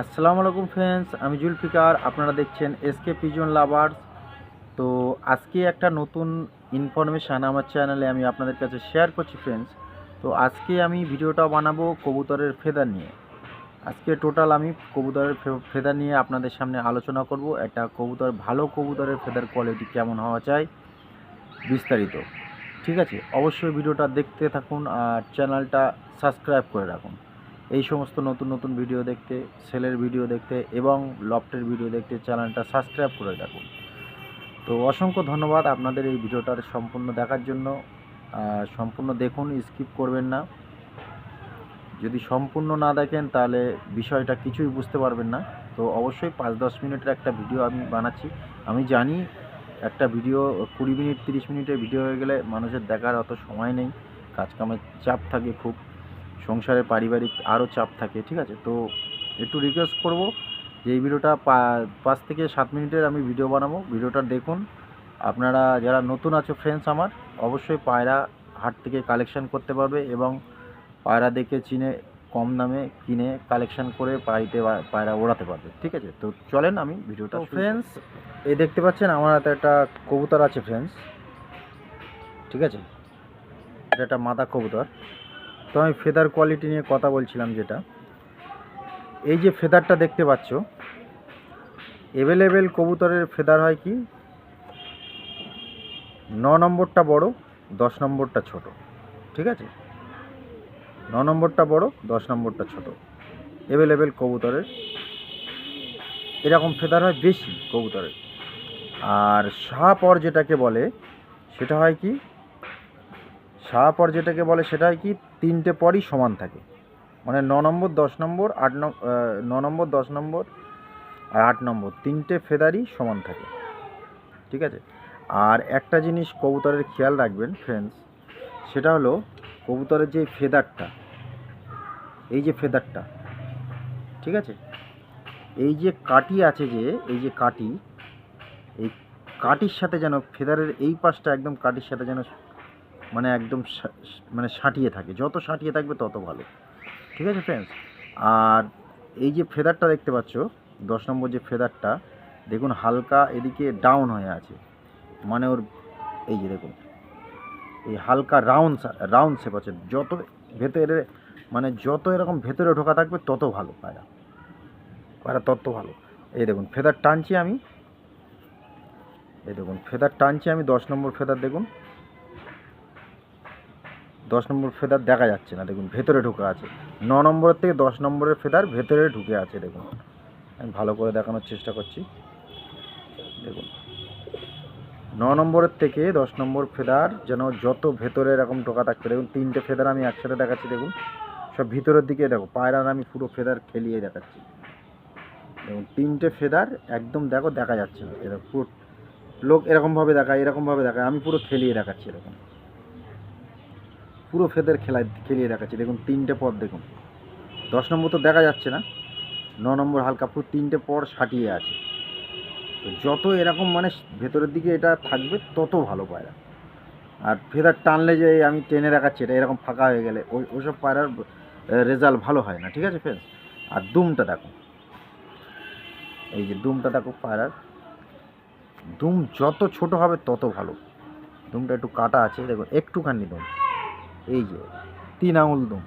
আসসালামু আলাইকুম ফ্রেন্ডস আমি জুলফিকার, আপনারা দেখছেন এসকে পিজন লাভার্স তো আজকে একটা নতুন ইনফরমেশান আমার চ্যানেলে আমি আপনাদের কাছে শেয়ার করছি ফ্রেন্ডস তো আজকে আমি ভিডিওটা বানাবো কবুতরের ফেদার নিয়ে। আজকে টোটাল আমি কবুতরের ফেদার নিয়ে আপনাদের সামনে আলোচনা করব, একটা কবুতর, ভালো কবুতরের ফেদার কোয়ালিটি কেমন হওয়া চাই বিস্তারিত। ঠিক আছে? অবশ্যই ভিডিওটা দেখতে থাকুন আর চ্যানেলটা সাবস্ক্রাইব করে রাখুন। এই সমস্ত নতুন নতুন ভিডিও দেখতে, সেলের ভিডিও দেখতে এবং লফটের ভিডিও দেখতে চ্যানেলটা সাবস্ক্রাইব করে রাখুন। তো অসংখ্য ধন্যবাদ আপনাদের এই ভিডিওটার সম্পূর্ণ দেখার জন্য। সম্পূর্ণ দেখুন স্কিপ করবেন না। যদি সম্পূর্ণ না দেখেন, তাহলে বিষয়টা কিছুই বুঝতে পারবেন না। তো অবশ্যই পাঁচ দশ মিনিটের একটা ভিডিও আমি বানাচ্ছি। আমি জানি একটা ভিডিও কুড়ি মিনিট, তিরিশ মিনিটের ভিডিও হয়ে গেলে মানুষের দেখার অত সময় নেই। কাজকামের চাপ থাকে খুব। সংসারে পারিবারিক আরও চাপ থাকে ঠিক আছে? তো একটু রিকোয়েস্ট করব যে এই ভিডিওটা পা- পাঁচ থেকে সাত মিনিটের আমি ভিডিও বানাবো। ভিডিওটা দেখুন। আপনারা যারা নতুন আছো ফ্রেন্ডস আমার অবশ্যই পায়রা হাট থেকে কালেকশন করতে পারবে এবং পায়রা দেখে চিনে কম দামে কিনে কালেকশন করে বাড়িতে বা- পায়রা ওড়াতে পারবে ঠিক আছে? তো চলেন আমি ভিডিওটা ফ্রেন্ডস এই দেখতে পাচ্ছেন আমার হাতে একটা কবুতর আছে ফ্রেন্ডস ঠিক আছে? এটা একটা মাদা কবুতর। তো আমি ফেদার কোয়ালিটি নিয়ে কথা বলছিলাম যেটা। এই যে ফেদারটা দেখতে পাচ্ছ অ্যাভেলেবেল কবুতরের ফেদার হয় কি? ন নম্বরটা বড়, দশ নম্বরটা ছোট, ঠিক আছে? ন নম্বরটা বড়, দশ নম্বরটা ছোট অ্যাভেলেবেল কবুতরের। এরকম ফেদার হয় বেশি কবুতরের। আর শাহপর যেটাকে বলে, সেটা হয় কি? শাহপর যেটাকে বলে সেটা কি তিনটে পরই সমান থাকে। মানে ন নম্বর, দশ নম্বর, আট ন নম্বর, দশ নম্বর আর আট নম্বর, তিনটে ফেদারই সমান থাকে। ঠিক আছে? আর একটা জিনিস কবুতরের খেয়াল রাখবেন ফ্রেন্ডস সেটা হলো কবুতরের যে ফেদারটা, এই যে ফেদারটা, ঠিক আছে? এই যে কাটি আছে যে, এই যে কাটি, এই কাটির সাথে যেন ফেদারের এই পাশটা একদম কাটির সাথে যেন মানে একদম মানে সাঁটিয়ে থাকে। যত সাঁটিয়ে থাকবে তত ভালো। ঠিক আছে ফ্রেন্ডস আর এই যে ফেদারটা দেখতে পাচ্ছ, দশ নম্বর যে ফেদারটা দেখুন হালকা এদিকে ডাউন হয়ে আছে। মানে ওর, এই যে দেখুন, এই হালকা রাউন্ড রাউন্ড শেপ আছে। যত ভেতরে মানে যত এরকম ভেতরে ঢোকা থাকবে, তত ভালো, পায়রা। পায়রা তত ভালো। এই দেখুন ফেদার টানছি আমি। এই দেখুন ফেদার টানছি আমি, দশ নম্বর ফেদার দেখুন। দশ নম্বর ফেদার দেখা যাচ্ছে না, দেখুন, ভেতরে ঢুকে আছে। ন নম্বরের থেকে দশ নম্বরের ফেদার ভেতরে ঢুকে আছে, দেখুন। আমি ভালো করে দেখানোর চেষ্টা করছি। দেখুন, ন নম্বরের থেকে দশ নম্বর ফেদার যেন যত ভেতরে এরকম ঢোকা থাকছে, দেখুন, তিনটে ফেদার আমি একসাথে দেখাচ্ছি, দেখুন। সব ভিতরের দিকে দেখো পায়রার আমি পুরো ফেদার খেলিয়ে দেখাচ্ছি। দেখুন, তিনটে ফেদার একদম দেখো, দেখা যাচ্ছে না, এরকম পুরো লোক এরকমভাবে দেখায় এরকমভাবে দেখায়, আমি পুরো খেলিয়ে দেখাচ্ছি, এরকম। পুরো ফেদের খেলায় খেলিয়ে দেখাচ্ছি। দেখুন, তিনটে পদ দেখুন। দশ নম্বর তো দেখা যাচ্ছে না। ন নম্বর হালকা পুরো তিনটে পর সাটিয়ে আছে। তো যত এরকম মানে ভেতরের দিকে এটা থাকবে, তত ভালো পায়রা। আর ফেদার টানলে যে আমি টেনে দেখাচ্ছি, এটা এরকম ফাঁকা হয়ে গেলে ওই ওইসব পায়রার রেজাল্ট ভালো হয় না, ঠিক আছে ফ্রেন্ডস আর দুমটা দেখো। এই যে দুমটা দেখো পায়রার। দুম যত ছোট হবে তত ভালো। দুমটা একটু কাটা আছে দেখো একটুখানি দুম। এই যে, তিন আঙুল দুম।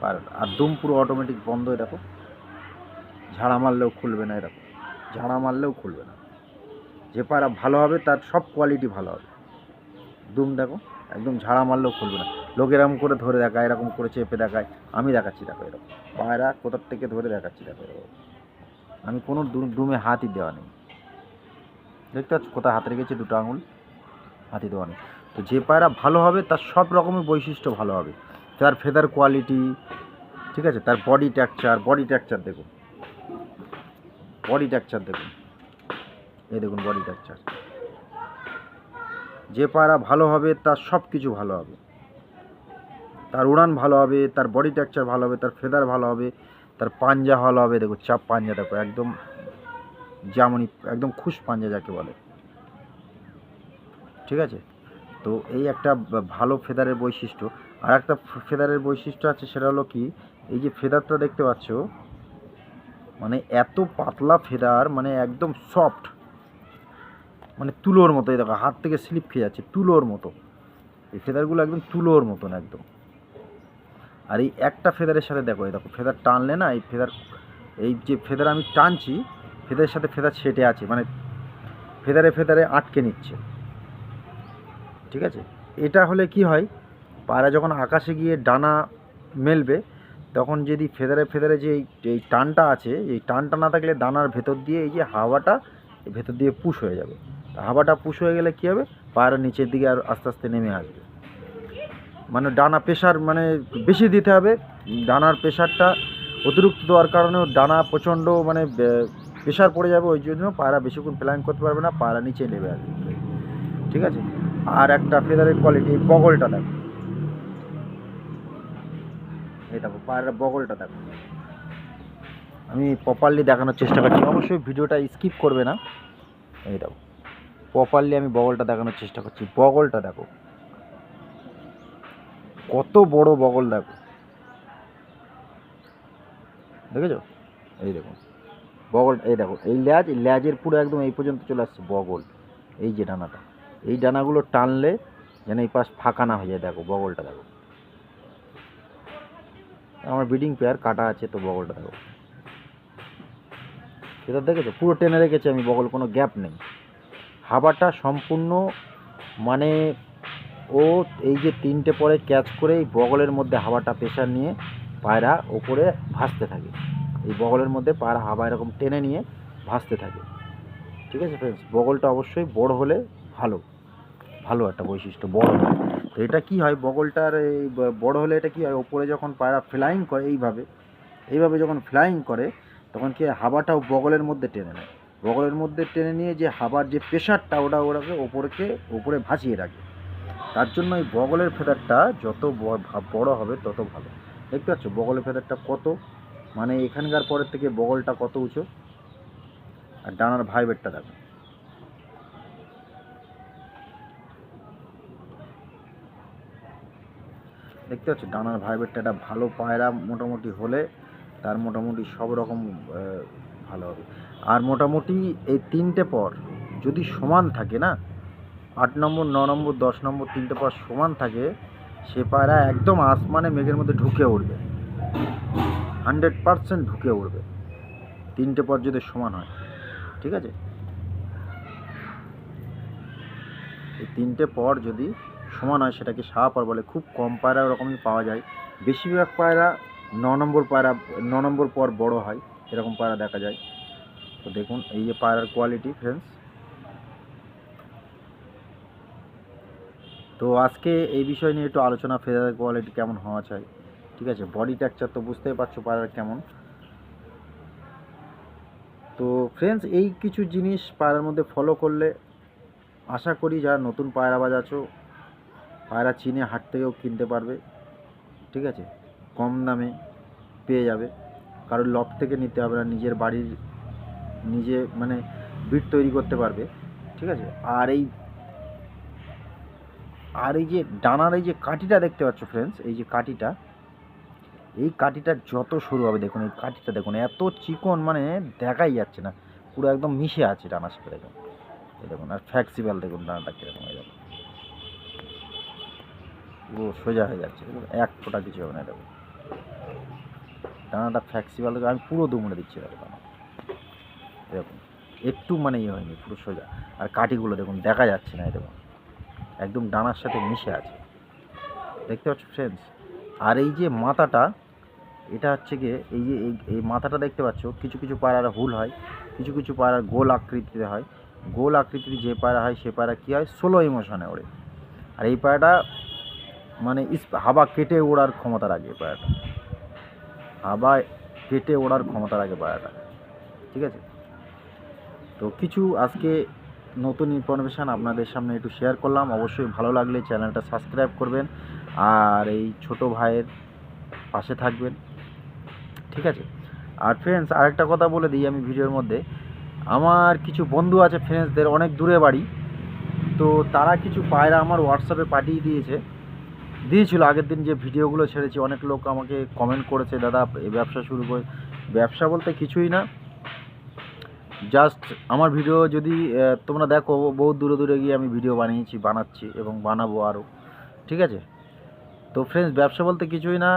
পায়রাটা আর দুম পুরো অটোমেটিক বন্ধ দেখো। ঝাড়া মারলেও খুলবে না এরকম ঝাড়া মারলেও খুলবে না। যে পায়রা ভালো হবে, তার সব কোয়ালিটি ভালো হবে। দুম দেখো, একদম ঝাড়া মারলেও খুলবে না। লোক এরকম করে ধরে দেখায়, এরকম করে চেপে দেখায়। আমি দেখাচ্ছি, দেখো, এরকম। পায়রা কোথার থেকে ধরে দেখাচ্ছি, দেখো, এরকম। আমি কোনো দুমে হাতই দেওয়া নেই। দেখতে পাচ্ছ, কোথায় হাতে রেখেছি দুটো আঙুল? হাতি দেওয়া নেই। তো যে পায়রা ভালো হবে, তার সব রকমের বৈশিষ্ট্য ভালো হবে। তার ফেদার কোয়ালিটি ঠিক আছে? তার বডি টেক্সচার বডি টেক্সচার দেখুন। বডি টেক্সচার দেখুন। এই দেখুন বডি টেক্সচার যে পায়রা ভালো হবে, তার সব কিছু ভালো হবে। তার উড়ান ভালো হবে, তার বডি টেক্সচার ভালো হবে, তার ফেদার ভালো হবে, তার পাঞ্জা ভালো হবে। দেখো চাপ পাঞ্জা, দেখো, একদম যেমনই, একদম খুশ পাঞ্জা যাকে বলে। ঠিক আছে? তো এই একটা ভালো ফেদারের বৈশিষ্ট্য। আর একটা ফেদারের বৈশিষ্ট্য আছে, সেটা হলো কি, এই যে ফেদারটা দেখতে পাচ্ছ মানে এত পাতলা ফেদার মানে একদম সফট মানে তুলোর মতো, এই দেখো, হাত থেকে স্লিপ খেয়ে যাচ্ছে, তুলোর মতো। এই ফেদারগুলো একদম তুলোর মতন একদম। আর এই একটা ফেদারের সাথে দেখো, এই দেখো, ফেদার টানলে না, এই ফেদার, এই যে ফেদার আমি টানছি, ফেদারের সাথে ফেদার ছেটে আছে মানে ফেদারে ফেদারে আটকে নিচ্ছে। ঠিক আছে? এটা হলে কি হয়? পায়রা যখন আকাশে গিয়ে ডানা মেলবে, তখন যদি ফেদারে ফেদারে যে এই- টানটা আছে, এই টানটা না থাকলে দানার ভেতর দিয়ে এই যে হাওয়াটা ভেতর দিয়ে পুশ হয়ে যাবে। হাওয়াটা পুশ হয়ে গেলে কী হবে? পায়রা নিচের দিকে আর আস্তে আস্তে নেমে আসবে। মানে ডানা প্রেশার মানে বেশি দিতে হবে। ডানার প্রেশারটা অতিরিক্ত দেওয়ার কারণে ডানা প্রচণ্ড মানে প্রেশার পড়ে যাবে। ওই জন্য পায়রা বেশিক্ষণ প্ল্যান করতে পারবে না, পায়রা নিচে নেমে আসবে। ঠিক আছে? আর একটা ফেদারের কোয়ালিটি বগলটা দেখো। এই দেখো, পায়ের বগলটা দেখো। আমি প্রপারলি দেখানোর চেষ্টা করছি, অবশ্যই ভিডিওটা স্কিপ করবে না। এই দেখো প্রপারলি আমি বগলটা দেখানোর চেষ্টা করছি। বগলটা দেখো, কত বড় বগল দেখো। দেখেছ? এই দেখুন বগল, এই দেখো, এই ল্যাজ, ল্যাজের পুরো একদম এই পর্যন্ত চলে আসছে বগল। এই যে ডানাটা। এই ডানাগুলো টানলে যেন এই পাশ ফাঁকা না হয়ে যায়, দেখো, বগলটা দেখো। আমার ব্রিডিং পেয়ার কাটা আছে তো বগলটা দেখো। এটা দেখেছ? পুরো টেনে রেখেছি আমি, বগল, কোনো গ্যাপ নেই। হাবাটা সম্পূর্ণ মানে ও এই যে তিনটে পরে ক্যাচ করে এই বগলের মধ্যে হাওয়াটা প্রেশার নিয়ে পায়রা ওপরে ভাসতে থাকে। এই বগলের মধ্যে পায়রা হাওয়া এরকম টেনে নিয়ে ভাসতে থাকে। ঠিক আছে ফ্রেন্ডস বগলটা অবশ্যই বড় হলে ভালো। ভালো একটা বৈশিষ্ট্য, বড় তো এটা কি হয়, বগলটার এই বড় হলে এটা কি হয়, ওপরে যখন পায়রা ফ্লাইং করে এইভাবে এইভাবে যখন ফ্লাইং করে, তখন কি হাওয়াটাও বগলের মধ্যে টেনে নেয়। বগলের মধ্যে টেনে নিয়ে যে হাওয়ার যে প্রেশারটা ওটা ওটাকে ওপরকে, ওপরে ভাসিয়ে রাখে। তার জন্য এই বগলের ফেদারটা যত বড় হবে, তত ভালো। দেখতে পাচ্ছ, বগলের ফেদারটা কত মানে এখানকার পরের থেকে বগলটা কত উঁচু? আর ডানার ভাইবেটটা দেখো। দেখতে পাচ্ছ, ডানার ভাইবেটটা একটা ভালো পায়রা মোটামুটি হলে তার মোটামুটি সব রকম ভালো হবে। আর মোটামুটি এই তিনটে পর যদি সমান থাকে না, আট নম্বর, ন নম্বর, দশ নম্বর তিনটে পর সমান থাকে, সে পায়রা একদম আসমানে মেঘের মধ্যে ঢুকে উঠবে হান্ড্রেড পারসেন্ট ঢুকে উঠবে তিনটে পর যদি সমান হয়, ঠিক আছে? এই তিনটে পর যদি সমান হয় সেটাকে সাহাপার বলে। খুব কম পায়রা ওরকমই পাওয়া যায়। বেশিরভাগ পায়রা ন নম্বর পায়রা, ন নম্বর পর বড় হয়, এরকম পায়রা দেখা যায়। তো দেখুন, এই যে পায়রার কোয়ালিটি ফ্রেন্ডস তো আজকে এই বিষয় নিয়ে একটু আলোচনা ফেদার কোয়ালিটি কেমন হওয়া চাই, ঠিক আছে? বডি টেক্সচার তো বুঝতেই পারছ পায়রার কেমন। তো ফ্রেন্ডস এই কিছু জিনিস পায়রার মধ্যে ফলো করলে আশা করি যারা নতুন পায়রা আছো পায়রা চিনে হাট থেকেও কিনতে পারবে, ঠিক আছে? কম দামে পেয়ে যাবে। কারোর লফ থেকে নিতে হবে না, নিজের বাড়ির, নিজে মানে বিট তৈরি করতে পারবে, ঠিক আছে? আর এই আর এই যে ডানার এই যে কাঠিটা দেখতে পাচ্ছ ফ্রেন্ডস এই যে কাঠিটা, এই কাঠিটা যত সরু হবে, দেখুন, এই কাঠিটা দেখুন, এত চিকন মানে দেখাই যাচ্ছে না। পুরো একদম মিশে আছে ডানার সাথে দেখুন। দেখুন, আর ফ্লেক্সিবল দেখুন, ডানাটা কীরকম হয়ে দেখুন। পুরো সোজা হয়ে যাচ্ছে। এক ফোঁটা কিছু হবে না দেখুন ডানাটা ফ্লেক্সিবল দেখুন আমি পুরো দুমড়ে দিচ্ছি ডানা। দেখুন একটু মানে ইয়ে হয়নি, পুরো সোজা। আর কাঠিগুলো দেখুন, দেখা যাচ্ছে না দেখুন। একদম ডানার সাথে মিশে আছে। দেখতে পাচ্ছ ফ্রেন্ডস আর এই যে মাথাটা, এটা হচ্ছে গিয়ে এই যে এই মাথাটা দেখতে পাচ্ছ, কিছু কিছু পায়রার হুল হয়, কিছু কিছু পায়রার গোল আকৃতিতে হয়। গোল আকৃতির যে পায়রা হয়, সে পায়রা কী হয়? ষোলো ইমোশনে ওড়ে। আর এই পায়রাটা মানে হাওয়া কেটে ওড়ার ক্ষমতা রাখে পায়রাটা হাওয়া কেটে ওড়ার ক্ষমতা রাখে পায়রাটা ঠিক আছে? তো কিছু আজকে নতুন ইনফরমেশান আপনাদের সামনে একটু শেয়ার করলাম। অবশ্যই ভালো লাগলে চ্যানেলটা সাবস্ক্রাইব করবেন আর এই ছোট ভাইয়ের পাশে থাকবেন। ঠিক আছে? আর ফ্রেন্ডস আরেকটা কথা বলে দিই আমি ভিডিওর মধ্যে। আমার কিছু বন্ধু আছে ফ্রেন্ডসদের অনেক দূরে বাড়ি। তো তারা কিছু পায়রা আমার হোয়াটসঅ্যাপে পাঠিয়ে দিয়েছে। দিয়েছিল। আগের দিন যে ভিডিওগুলো ছেড়েছি, অনেক লোক আমাকে কমেন্ট করেছে, দাদা এই ব্যবসা শুরু করে ব্যবসা বলতে কিছুই না। জাস্ট আমার ভিডিও যদি তোমরা দেখো বহু দূরে দূরে গিয়ে আমি ভিডিও বানিয়েছি, বানাচ্ছি এবং বানাবো আরও ঠিক আছে? তো ফ্রেন্ডস ব্যবসা বলতে কিছুই না।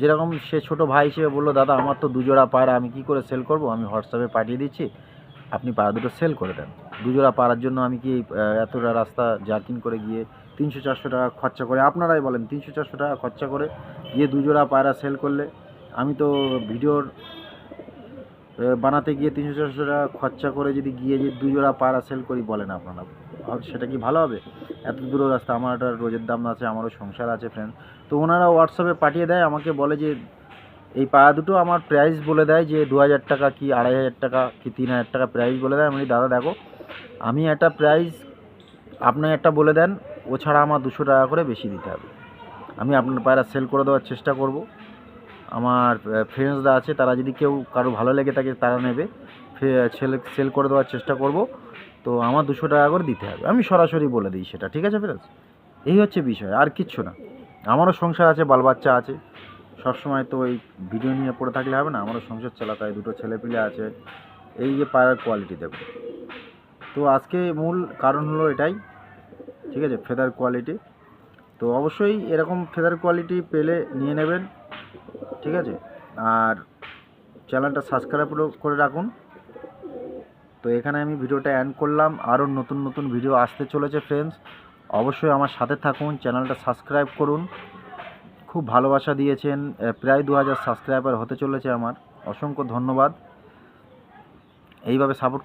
যেরকম সে ছোট ভাই হিসেবে বলল, দাদা, আমার তো দুজোড়া পায়রা আমি কি করে সেল করব? আমি হোয়াটসঅ্যাপে পাঠিয়ে দিচ্ছি, আপনি পায়রা দুটো সেল করে দেন। দুজোড়া পাড়ার জন্য আমি কি এতটা রাস্তা জার্কিং করে গিয়ে তিনশো চারশো টাকা খরচা করে, আপনারাই বলেন তিনশো চারশো টাকা খরচা করে গিয়ে দুজোড়া পায়রা সেল করলে, আমি তো ভিডিওর বানাতে গিয়ে তিনশো চারশো টাকা খরচা করে যদি গিয়ে যে দুজোড়া পায়রা সেল করি বলেন আপনারা সেটা কি ভালো হবে? এত দূর রাস্তা, আমার একটা রোজের দাম আছে, আমারও সংসার আছে ফ্রেন্ড তো ওনারা হোয়াটসঅ্যাপে পাঠিয়ে দেয়, আমাকে বলে যে এই পায়া দুটো আমার প্রাইস বলে দেয় যে দু হাজার টাকা কি আড়াই হাজার টাকা কি তিন হাজার টাকা প্রাইস বলে দেয়, আমি দাদা দেখো, আমি একটা প্রাইস আপনি একটা বলে দেন ও ছাড়া আমার দুশো টাকা করে বেশি দিতে হবে। আমি আপনার পায়রা সেল করে দেওয়ার চেষ্টা করব। আমার ফ্রেন্ডসরা আছে, তারা যদি কেউ কারও ভালো লেগে থাকে, তারা নেবে। সেল সেল করে দেওয়ার চেষ্টা করব। তো আমার দুশো টাকা করে দিতে হবে। আমি সরাসরি বলে দিই সেটা, ঠিক আছে ফ্রেন্ডস এই হচ্ছে বিষয়, আর কিচ্ছু না। আমারও সংসার আছে, বাল বাচ্চা আছে। সবসময় তো এই ভিডিও নিয়ে পড়ে থাকলে হবে না, আমারও সংসার চালাতে হয়, দুটো ছেলেপিলে আছে। এই যে পায়রার কোয়ালিটি দেখো তো আজকে মূল কারণ হলো এটাই ঠিক আছে? ফেদার কোয়ালিটি তো অবশ্যই এরকম ফেদার কোয়ালিটি পেলে নিয়ে নেবেন, ঠিক আছে? আর চ্যানেলটা সাবস্ক্রাইব করে রাখুন। তো এখানে আমি ভিডিওটা অ্যান্ড করলাম। আরও নতুন নতুন ভিডিও আসতে চলেছে ফ্রেন্ডস অবশ্যই আমার সাথে থাকুন চ্যানেলটা সাবস্ক্রাইব করুন। খুব ভালোবাসা দিয়েছেন প্রায় দু হাজার সাবস্ক্রাইবার হতে চলেছে আমার। অসংখ্য ধন্যবাদ। এইভাবে সাপোর্ট